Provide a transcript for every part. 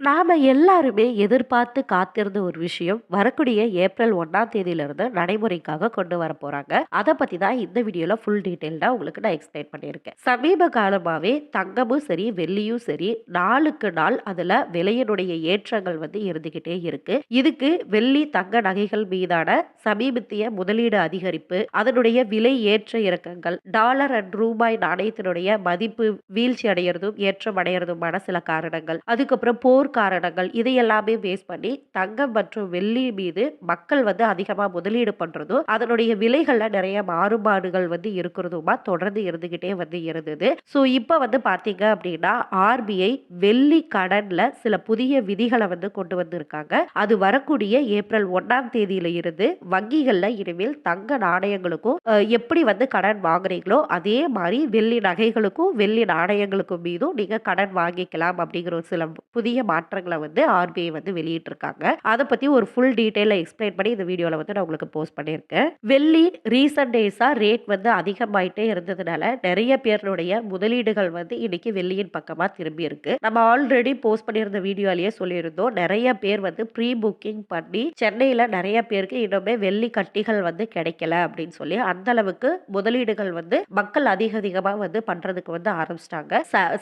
நாம் எல்லாருமே எதிர்பார்த்து காத்திருந்த ஒரு விஷயம் வரக்கூடிய ஏப்ரல் ஒன்றாம் தேதியிலிருந்து நடைமுறைக்காக கொண்டு வர போகிறாங்க அதை பற்றி தான் இந்த வீடியோவில் ஃபுல் டீட்டெயில்டாக உங்களுக்கு நான் எக்ஸ்பிளைன் பண்ணியிருக்கேன். சமீப காலமாகவே தங்கமும் சரி வெள்ளியும் சரி நாளுக்கு நாள் அதில் விலையினுடைய ஏற்றங்கள் வந்து இருந்துக்கிட்டே இருக்கு. இதுக்கு வெள்ளி தங்க நகைகள் மீதான சமீபத்திய முதலீடு அதிகரிப்பு அதனுடைய விலை ஏற்ற இறக்கங்கள் டாலர் அண்ட் ரூபாய் நாணயத்தினுடைய மதிப்பு வீழ்ச்சி அடையிறதும் ஏற்றம் அடையிறதுமான சில காரணங்கள் அதுக்கப்புறம் போர் காரணங்கள் இதை எல்லாமே பேஸ் பண்ணி தங்கம் மற்றும் வெள்ளி மீது மக்கள் வந்து அதிகமாக முதலீடு பண்ணுறதும் அதனுடைய விலைகளில் நிறைய மாறுபாடுகள் வந்து இருக்கிறதுமா தொடர்ந்து இருந்துக்கிட்டே வந்து இருந்தது. ஸோ இப்போ வந்து பார்த்தீங்க அப்படின்னா ஆர்பிஐ வெள்ளி கடனில் சில புதிய விதிகளை வந்து கொண்டு வந்திருக்காங்க. அது வரக்கூடிய ஏப்ரல் ஒன்றாம் தேதியில இருந்து வங்கிகளில் இனிமேல் தங்க நாணயங்களுக்கும் எப்படி வந்து கடன் வாங்குறீங்களோ அதே மாதிரி வெள்ளி நகைகளுக்கும் வெள்ளி நாணயங்களுக்கும் மீதும் நீங்கள் கடன் வாங்கிக்கலாம் அப்படிங்கிற ஒரு சில புதிய மாற்றங்களை வந்து ஆர்பிஐ வந்து வெளியிட்டிருக்காங்க. அதை பற்றி ஒரு ஃபுல் டீட்டெயிலாக எக்ஸ்பிளைன் பண்ணி இந்த வீடியோவில் வந்து நான் உங்களுக்கு போஸ்ட் பண்ணியிருக்கேன். வெள்ளி ரீசன்ட் டேஸாக ரேட் வந்து அதிகமாயிட்டே இருந்ததுனால நிறைய பேருடைய முதலீடுகள் வந்து இன்னைக்கு வெள்ளியின் பக்கமாக திரும்பி இருக்கு. நம்ம ஆல்ரெடி போஸ்ட் பண்ணியிருந்த வீடியோலேயே சொல்லியிருந்தோம். நிறைய பேர் வந்து ப்ரீ புக்கிங் பண்ணி சென்னையில் நிறைய பேருக்கு இன்னுமே வெள்ளி கட்டிகள் வந்து கிடைக்கல அப்படின்னு சொல்லி அந்த அளவுக்கு முதலீடுகள் வந்து மக்கள் அதிக அதிகமாக வந்து பண்ணுறதுக்கு வந்து ஆரம்பிச்சிட்டாங்க.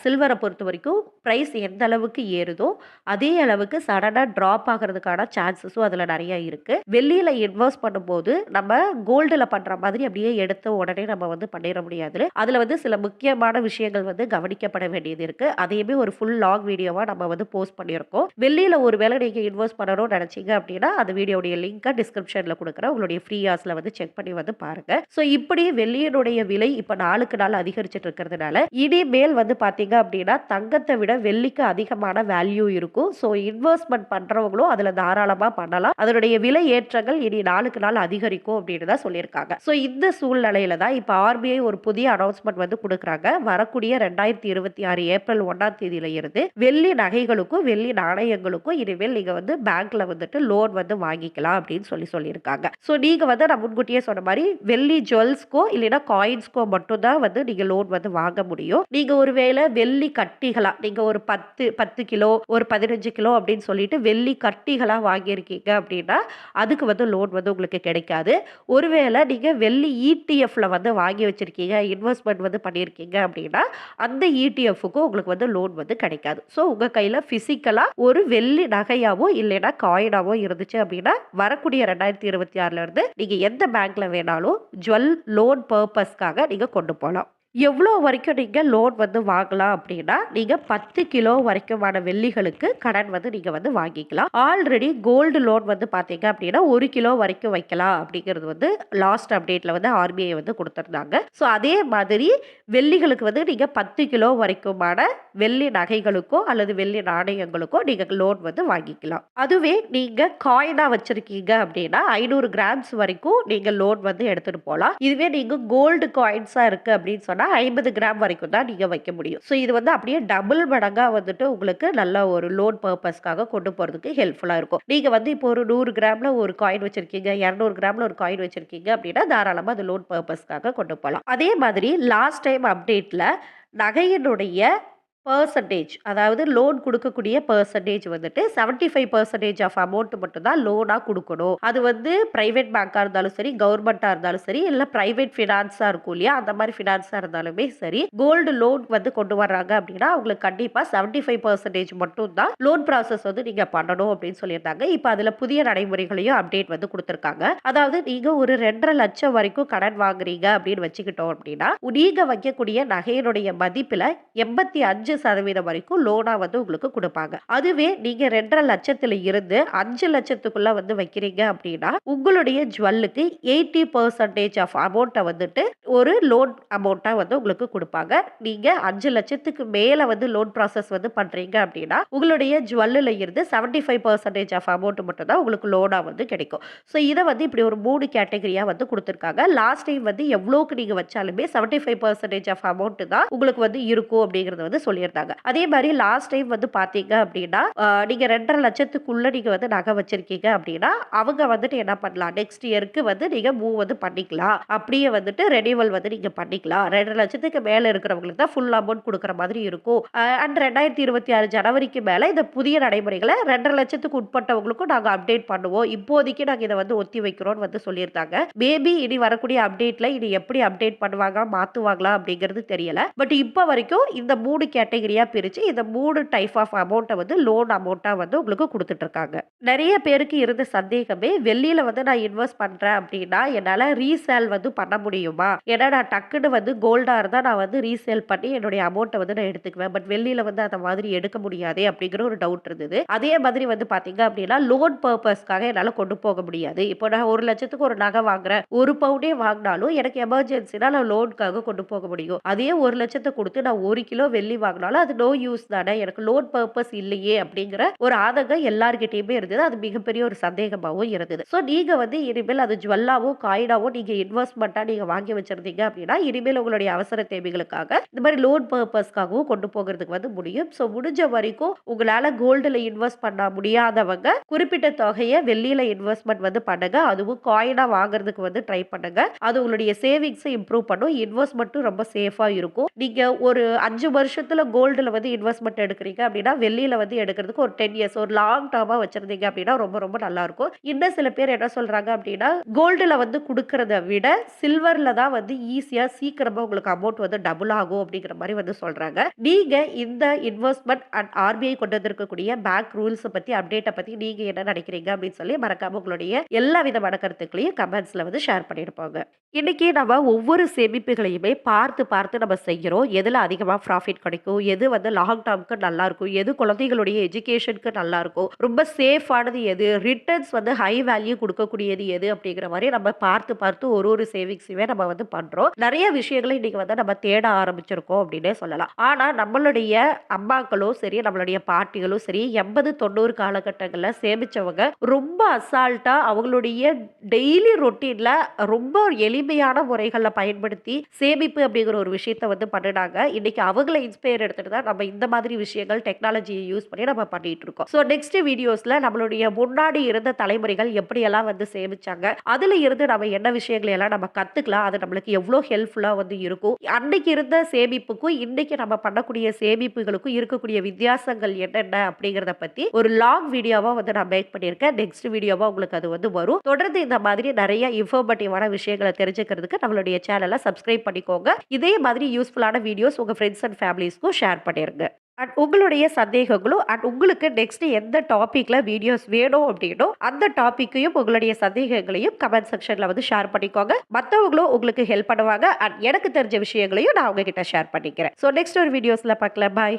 சில்வரை பொறுத்த வரைக்கும் ப்ரைஸ் எந்த அளவுக்கு ஏறுதோ அதே அளவுக்கு சடனாக ட்ராப் ஆகிறதுக்கான சான்சஸும் அதில் நிறைய இருக்குது வெள்ளியில் இன்வெஸ்ட் பண்ணும்போது நம்ம கோல்டில் பண்ணுற மாதிரி அப்படியே எடுத்த உடனே நம்ம வந்து பண்ணிட முடியாது. அதில் வந்து சில முக்கியமான விஷயங்கள் வந்து கவனிக்கப்பட வேண்டியது இருக்குது அதையுமே ஒரு ஃபுல் லாங் வீடியோவாக நம்ம வந்து போஸ்ட் பண்ணியிருக்கோம். வெள்ளியில் ஒரு வேளை நீங்கள் இன்வெஸ்ட் பண்ணணும்னு நினச்சிங்க அப்படின்னா அந்த வீடியோடைய லிங்க்கை டிஸ்கிரிப்ஷனில் கொடுக்குறேன். உங்களுடைய ஃப்ரீ ஹார்ஸில் வந்து செக் பண்ணி வந்து பாருங்கள் ஸோ இப்படி வெள்ளியினுடைய விலை இப்போ நாளுக்கு நாள் அதிகரிச்சுட்டு இருக்கிறதுனால இனிமேல் வந்து பார்த்தீங்க அப்படின்னா தங்கத்தை விட வெள்ளிக்கு அதிகமான வேல்யூ இருக்கும். ஸோ இன்வெஸ்ட்மெண்ட் பண்ணுறவங்களும் அதில் தாராளமாக பண்ணலாம். அதனுடைய விலை ஏற்றங்கள் இனி நாளுக்கு நாள் அதிகரிக்கும் அப்படின்னு தான் சொல்லியிருக்காங்க. ஸோ இந்த சூழ்நிலையில தான் இப்போ ஆர்பிஐ ஒரு புதிய அனௌன்ஸ்மெண்ட் வந்து கொடுக்குறாங்க. வரக்கூடிய ரெண்டாயிரத்தி இருபத்தி ஆறு ஏப்ரல் ஒன்றாம் தேதியில இருந்து வெள்ளி நகைகளுக்கும் வெள்ளி நாணயங்களுக்கும் இனிமேல் நீங்கள் வந்து பேங்க்ல வந்துட்டு லோன் வந்து வாங்கிக்கலாம் அப்படின்னு சொல்லி சொல்லியிருக்காங்க. ஸோ நீங்கள் வந்து நான் முன்கூட்டியே சொன்ன மாதிரி வெள்ளி ஜுவல்ஸ்க்கோ இல்லைன்னா காயின்ஸ்க்கோ மட்டும்தான் வந்து நீங்கள் லோன் வந்து வாங்க முடியும். நீங்கள் ஒருவேளை வெள்ளி கட்டிகளா நீங்கள் ஒரு பத்து பத்து கிலோ ஒரு பதினஞ்சு கிலோ அப்படின்னு சொல்லிட்டு வெள்ளி கட்டிகளாக வாங்கியிருக்கீங்க அப்படின்னா அதுக்கு வந்து லோன் வந்து உங்களுக்கு கிடைக்காது. ஒருவேளை நீங்கள் வெள்ளி இடிஎஃப்ல வந்து வாங்கி வச்சுருக்கீங்க இன்வெஸ்ட்மெண்ட் வந்து பண்ணியிருக்கீங்க அப்படின்னா அந்த இடிஎஃப்க்கும் உங்களுக்கு வந்து லோன் வந்து கிடைக்காது. ஸோ உங்கள் கையில் ஃபிசிக்கலாக ஒரு வெள்ளி நகையாவோ இல்லைன்னா காயினாவோ இருந்துச்சு அப்படின்னா வரக்கூடிய ரெண்டாயிரத்தி இருபத்தி ஆறுலேருந்து நீங்கள் எந்த பேங்க்கில் வேணாலும் ஜுவல் லோன் பர்பஸ்க்காக நீங்கள் கொண்டு போகலாம் எவ்வளோ வரைக்கும் நீங்கள் லோன் வந்து வாங்கலாம் அப்படின்னா நீங்கள் பத்து கிலோ வரைக்குமான வெள்ளிகளுக்கு கடன் வந்து நீங்கள் வந்து வாங்கிக்கலாம். ஆல்ரெடி கோல்டு லோன் வந்து பார்த்தீங்க அப்படின்னா ஒரு கிலோ வரைக்கும் வைக்கலாம் அப்படிங்கிறது வந்து லாஸ்ட் அப்டேட்டில் வந்து ஆர்பிஐ வந்து கொடுத்துருந்தாங்க. ஸோ அதே மாதிரி வெள்ளிகளுக்கு வந்து நீங்கள் பத்து கிலோ வரைக்குமான வெள்ளி நகைகளுக்கோ அல்லது வெள்ளி நாணயங்களுக்கோ நீங்கள் லோன் வந்து வாங்கிக்கலாம். அதுவே நீங்கள் காயினாக வச்சுருக்கீங்க அப்படின்னா ஐநூறு கிராம்ஸ் வரைக்கும் நீங்கள் லோன் வந்து எடுத்துகிட்டு போகலாம். இதுவே நீங்கள் கோல்டு காயின்ஸாக இருக்குது அப்படின்னு சொன்னால் ஐம்பது கிராம் வரைக்கும் தான் நீங்கள் வைக்க முடியும். ஸோ இது வந்து அப்படியே டபுள் மடங்காக வந்துட்டு உங்களுக்கு நல்ல ஒரு லோன் பர்பஸ்க்காக கொண்டு போகிறதுக்கு ஹெல்ப்ஃபுல்லாக இருக்கும். நீங்கள் வந்து இப்போ ஒரு நூறு கிராமில் ஒரு காயின் வச்சுருக்கீங்க இரநூறு கிராமில் ஒரு காயின் வச்சுருக்கீங்க அப்படின்னா தாராளமாக அது லோன் பர்பஸ்க்காக கொண்டு போகலாம் அதே மாதிரி லாஸ்ட் டைம் அப்டேட்டில் நகையினுடைய பர்சன்டேஜ் அதாவது லோன் கொடுக்கக்கூடிய பர்சன்டேஜ் வந்துட்டு seventy five percentage of amount மட்டும் தான் லோனாக கொடுக்கணும். அது வந்து ப்ரைவேட் பேங்காக இருந்தாலும் சரி கவர்மெண்ட்டாக இருந்தாலும் சரி இல்லை ப்ரைவேட் ஃபினான்ஸாக இருக்கும் இல்லையா? அந்த மாதிரி ஃபினான்ஸாக இருந்தாலுமே சரி கோல்டு லோன் வந்து கொண்டு வர்றாங்க அப்படின்னா அவங்களுக்கு கண்டிப்பாக செவன்ட்டி ஃபைவ் பர்சன்டேஜ் மட்டும் தான் லோன் ப்ராசஸ் வந்து நீங்கள் பண்ணணும் அப்படின்னு சொல்லியிருந்தாங்க. இப்போ அதில் புதிய நடைமுறைகளையும் அப்டேட் வந்து கொடுத்துருக்காங்க. அதாவது நீங்கள் ஒரு ரெண்டரை லட்சம் வரைக்கும் கடன் வாங்குறீங்க அப்படின்னு வச்சுக்கிட்டோம் அப்படின்னா நீங்கள் வைக்கக்கூடிய நகையினுடைய மதிப்பில் எண்பத்தி அஞ்சு சதவீதம் வரைக்கும் லோனாக வந்து உங்களுக்கு கொடுப்பாங்க. அதுவே நீங்கள் ரெண்டரை லட்சத்தில் இருந்து அஞ்சு லட்சத்துக்குள்ள வந்து வைக்கிறீங்க அப்படின்னா உங்களுடைய ஜுவல்லுக்கு எயிட்டி பர்சன்டேஜ் ஆஃப் அமௌண்ட்டை வந்துட்டு ஒரு லோன் அமௌண்ட்டாக வந்து உங்களுக்கு கொடுப்பாங்க. நீங்கள் அஞ்சு லட்சத்துக்கு மேலே வந்து லோன் ப்ராசஸ் வந்து பண்ணுறீங்க அப்படின்னா உங்களுடைய ஜுவல்லில் இருந்து seventy five percentage of amount மட்டும் தான் உங்களுக்கு லோனாக வந்து கிடைக்கும். ஸோ இதை வந்து இப்படி ஒரு மூணு கேட்டகரியாக வந்து கொடுத்துருக்காங்க. லாஸ்ட் டைம் வந்து எவ்வளோக்கு நீங்கள் வச்சாலுமே seventy five percentage of amount தான் உங்களுக்கு வந்து இருக்கும் அப்படிங்கிறத வந்து சொல்லி சொல்லியிருந்தாங்க அதே மாதிரி லாஸ்ட் டைம் வந்து பார்த்தீங்க அப்படின்னா நீங்கள் நீங்க ரெண்டரை லட்சத்துக்குள்ள நீங்க வந்து நகை வச்சிருக்கீங்க அப்படின்னா அவங்க வந்துட்டு என்ன பண்ணலாம்? நெக்ஸ்ட் இயருக்கு வந்து நீங்க மூவ் வந்து பண்ணிக்கலாம். அப்படியே வந்துட்டு ரெனிவல் வந்து நீங்க பண்ணிக்கலாம். ரெண்டரை லட்சத்துக்கு மேலே இருக்கிறவங்களுக்கு தான் ஃபுல் அமௌண்ட் கொடுக்குற மாதிரி இருக்கும். அண்ட் ரெண்டாயிரத்தி இருபத்தி ஆறு ஜனவரிக்கு மேலே இந்த புதிய நடைமுறைகளை ரெண்டரை லட்சத்துக்கு உட்பட்டவங்களுக்கும் நாங்கள் அப்டேட் பண்ணுவோம். இப்போதைக்கு நாங்கள் இதை வந்து ஒத்தி வைக்கிறோம்னு வந்து சொல்லியிருந்தாங்க. மேபி இனி வரக்கூடிய அப்டேட்ல இனி எப்படி அப்டேட் பண்ணுவாங்க மாற்றுவாங்களா அப்படிங்கிறது தெரியல. பட் இப்போ வரைக்கும் இந்த மூணு கேட்ட கேட்டகரியா பிரித்து இந்த மூணு டைப் ஆஃப் அமௌண்ட்டை வந்து லோன் அமௌண்ட்டாக வந்து உங்களுக்கு கொடுத்துட்ருக்காங்க. நிறைய பேருக்கு இருந்த சந்தேகமே வெளியில் வந்து நான் இன்வெஸ்ட் பண்ணுறேன் அப்படின்னா என்னால் ரீசேல் வந்து பண்ண முடியுமா? ஏன்னா நான் டக்குன்னு வந்து கோல்டாக இருந்தால் நான் வந்து ரீசேல் பண்ணி என்னுடைய அமௌண்ட்டை வந்து நான் எடுத்துக்குவேன். பட் வெளியில் வந்து அந்த மாதிரி எடுக்க முடியாதே அப்படிங்கிற ஒரு டவுட் இருந்தது. அதே மாதிரி வந்து பார்த்தீங்க அப்படின்னா லோன் பர்பஸ்க்காக என்னால் கொண்டு போக முடியாது. இப்போ நான் ஒரு லட்சத்துக்கு ஒரு நகை வாங்குறேன். ஒரு பவுண்டே வாங்கினாலும் எனக்கு எமர்ஜென்சினா நான் லோனுக்காக கொண்டு போக முடியும். அதே ஒரு லட்சத்தை கொடுத்து நான் ஒரு கிலோ வெள்ளி வாங்கினாலும் அது நோ யூஸ் தானே. எனக்கு லோன் பர்பஸ் இல்லையே அப்படிங்கிற ஒரு ஆதங்கம் எல்லார்கிட்டயுமே இருந்தது. அது மிகப்பெரிய ஒரு சந்தேகமாகவும் இருந்தது. ஸோ நீங்க வந்து இனிமேல் அது ஜுவல்லாவோ காயினாவோ நீங்க இன்வெஸ்ட்மெண்ட்டாக நீங்க வாங்கி வச்சிருந்தீங்க அப்படின்னா இனிமேல் உங்களுடைய அவசர தேவைகளுக்காக இந்த மாதிரி லோன் பர்பஸ்க்காகவும் கொண்டு போகிறதுக்கு வந்து முடியும். ஸோ முடிஞ்ச வரைக்கும் உங்களால கோல்டில் இன்வெஸ்ட் பண்ண முடியாதவங்க குறிப்பிட்ட தொகையை வெள்ளியில இன்வெஸ்ட்மெண்ட் வந்து பண்ணுங்க. அதுவும் காயினாக வாங்குறதுக்கு வந்து ட்ரை பண்ணுங்க. அது உங்களுடைய சேவிங்ஸை இம்ப்ரூவ் பண்ணும். இன்வெஸ்ட்மெண்ட்டும் ரொம்ப சேஃபாக இருக்கும். நீங்க ஒரு அஞ்சு வருஷத்துல கோல்டில் வந்து இன்வெஸ்ட்மெண்ட் எடுக்கிறீங்க அப்படின்னா வெள்ளியில வந்து எடுக்கிறதுக்கு ஒரு டென் இயர்ஸ் ஒரு லாங் டேர்மாக வச்சுருந்தீங்க அப்படின்னா ரொம்ப ரொம்ப நல்லாயிருக்கும் இன்னும் சில பேர் என்ன சொல்கிறாங்க அப்படின்னா கோல்டில் வந்து கொடுக்கறத விட சில்வரில் தான் வந்து ஈஸியாக சீக்கிரமாக உங்களுக்கு அமௌண்ட் வந்து டபுள் ஆகும் அப்படிங்கிற மாதிரி வந்து சொல்கிறாங்க நீங்கள் இந்த இன்வெஸ்ட்மெண்ட் அண்ட் ஆர்பிஐ கொண்டு வந்திருக்கக்கூடிய பேங்க் ரூல்ஸை பற்றி அப்டேட்டை பற்றி நீங்கள் என்ன நினைக்கிறீங்க அப்படின்னு சொல்லி மறக்காமல் உங்களுடைய எல்லா விதமான கருத்துக்களையும் கமெண்ட்ஸில் வந்து ஷேர் பண்ணியிருப்பாங்க இன்னைக்கு நம்ம ஒவ்வொரு சேமிப்புகளையுமே பார்த்து பார்த்து நம்ம செய்கிறோம் எதில் அதிகமாக ப்ராஃபிட் கிடைக்கும்? எது வந்து லாங் டேர்ம்க்கு நல்லாயிருக்கும் எது குழந்தைகளுடைய எஜுகேஷனுக்கு நல்லாயிருக்கும் ரொம்ப சேஃபானது எது? ரிட்டர்ன்ஸ் வந்து ஹை வேல்யூ கொடுக்கக்கூடியது எது அப்படிங்கிற மாதிரி நம்ம பார்த்து பார்த்து ஒரு ஒரு சேவிங்ஸுமே நம்ம வந்து பண்ணுறோம் நிறைய விஷயங்களை இன்றைக்கி வந்து நம்ம தேட ஆரம்பிச்சிருக்கோம் அப்படின்னே சொல்லலாம். ஆனால் நம்மளுடைய அம்மாக்களும் சரி நம்மளுடைய பாட்டிகளும் சரி எண்பது தொண்ணூறு காலகட்டங்களில் சேமித்தவங்க ரொம்ப அசால்ட்டாக அவங்களுடைய டெய்லி ரொட்டீனில் ரொம்ப எளிமையான முறைகளில் பயன்படுத்தி சேமிப்பு அப்படிங்கிற ஒரு விஷயத்த வந்து பண்ணினாங்க. இன்றைக்கி அவங்கள இன்ஸ்பயர் எடுத்துட்டு தான் நம்ம இந்த மாதிரி விஷயங்கள் டெக்னாலஜியை யூஸ் பண்ணி நம்ம பண்ணிட்டு இருக்கோம். ஸோ நெக்ஸ்ட் வீடியோஸில் நம்மளுடைய முன்னாடி இருந்த தலைமுறைகள் எப்படியெல்லாம் வந்து சேமிச்சாங்க அதுல இருந்து நம்ம என்ன விஷயங்களை எல்லாம் நம்ம கற்றுக்கலாம் அது நம்மளுக்கு எவ்வளோ ஹெல்ப்ஃபுல்லாக வந்து இருக்கும். அன்னைக்கு இருந்த சேமிப்புக்கும் இன்னைக்கு நம்ம பண்ணக்கூடிய சேமிப்புகளுக்கும் இருக்கக்கூடிய வித்தியாசங்கள் என்னென்ன அப்படிங்கிறத பற்றி ஒரு லாங் வீடியோவாக வந்து நான் மேக் பண்ணியிருக்கேன். நெக்ஸ்ட் வீடியோவாக உங்களுக்கு அது வந்து வரும். தொடர்ந்து இந்த மாதிரி நிறைய இன்ஃபர்மேட்டிவான விஷயங்களை தெரிஞ்சுக்கிறதுக்கு நம்மளுடைய சேனலை சப்ஸ்கிரைப் பண்ணிக்கோங்க. இதே மாதிரி யூஸ்ஃபுல்லான வீடியோஸ் உங்கள் ஃப்ரெண்ட்ஸ் அண்ட் ஃபேமிலிஸ்க்கும் ஷேர் பண்ணிடுங்க அண்ட் உங்களுடைய சந்தேகங்களும் அண்ட் உங்களுக்கு நெக்ஸ்ட் எந்த டாப்பிக்கில் வீடியோஸ் வேணும் அப்படின்னோ அந்த டாப்பிக்கையும் உங்களுடைய சந்தேகங்களையும் கமெண்ட் செக்ஷனில் வந்து ஷேர் பண்ணிக்கோங்க. மற்றவங்களும் உங்களுக்கு ஹெல்ப் பண்ணுவாங்க. அண்ட் எனக்கு தெரிஞ்ச விஷயங்களையும் நான் உங்ககிட்ட ஷேர் பண்ணிக்கிறேன். ஸோ நெக்ஸ்ட் ஒரு வீடியோஸில் பார்க்கல பாய்